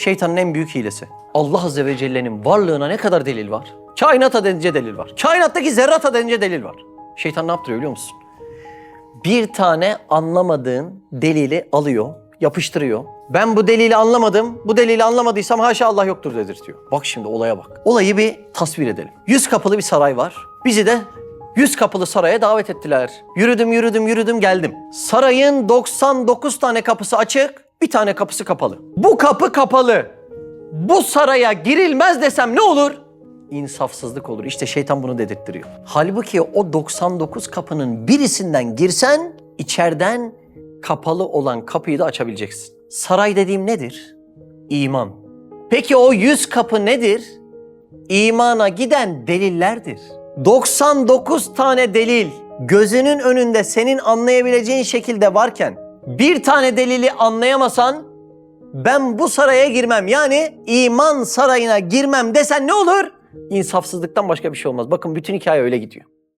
Şeytanın en büyük hilesi. Allah Azze ve Celle'nin varlığına ne kadar delil var? Kainata denince delil var. Kainattaki zerrata denince delil var. Şeytan ne yaptırıyor biliyor musun? Bir tane anlamadığın delili alıyor, yapıştırıyor. Ben bu delili anlamadım, bu delili anlamadıysam haşa Allah yoktur dedirtiyor. Bak şimdi olaya bak. Olayı bir tasvir edelim. Yüz kapılı bir saray var. Bizi de yüz kapılı saraya davet ettiler. Yürüdüm, yürüdüm, yürüdüm, geldim. Sarayın 99 tane kapısı açık, bir tane kapısı kapalı. Bu kapı kapalı. Bu saraya girilmez desem ne olur? İnsafsızlık olur. İşte şeytan bunu dedirttiriyor. Halbuki o 99 kapının birisinden girsen içeriden kapalı olan kapıyı da açabileceksin. Saray dediğim nedir? İman. Peki o 100 kapı nedir? İmana giden delillerdir. 99 tane delil gözünün önünde senin anlayabileceğin şekilde varken bir tane delili anlayamasan ben bu saraya girmem yani iman sarayına girmem desen ne olur? İnsafsızlıktan başka bir şey olmaz. Bakın bütün hikaye öyle gidiyor.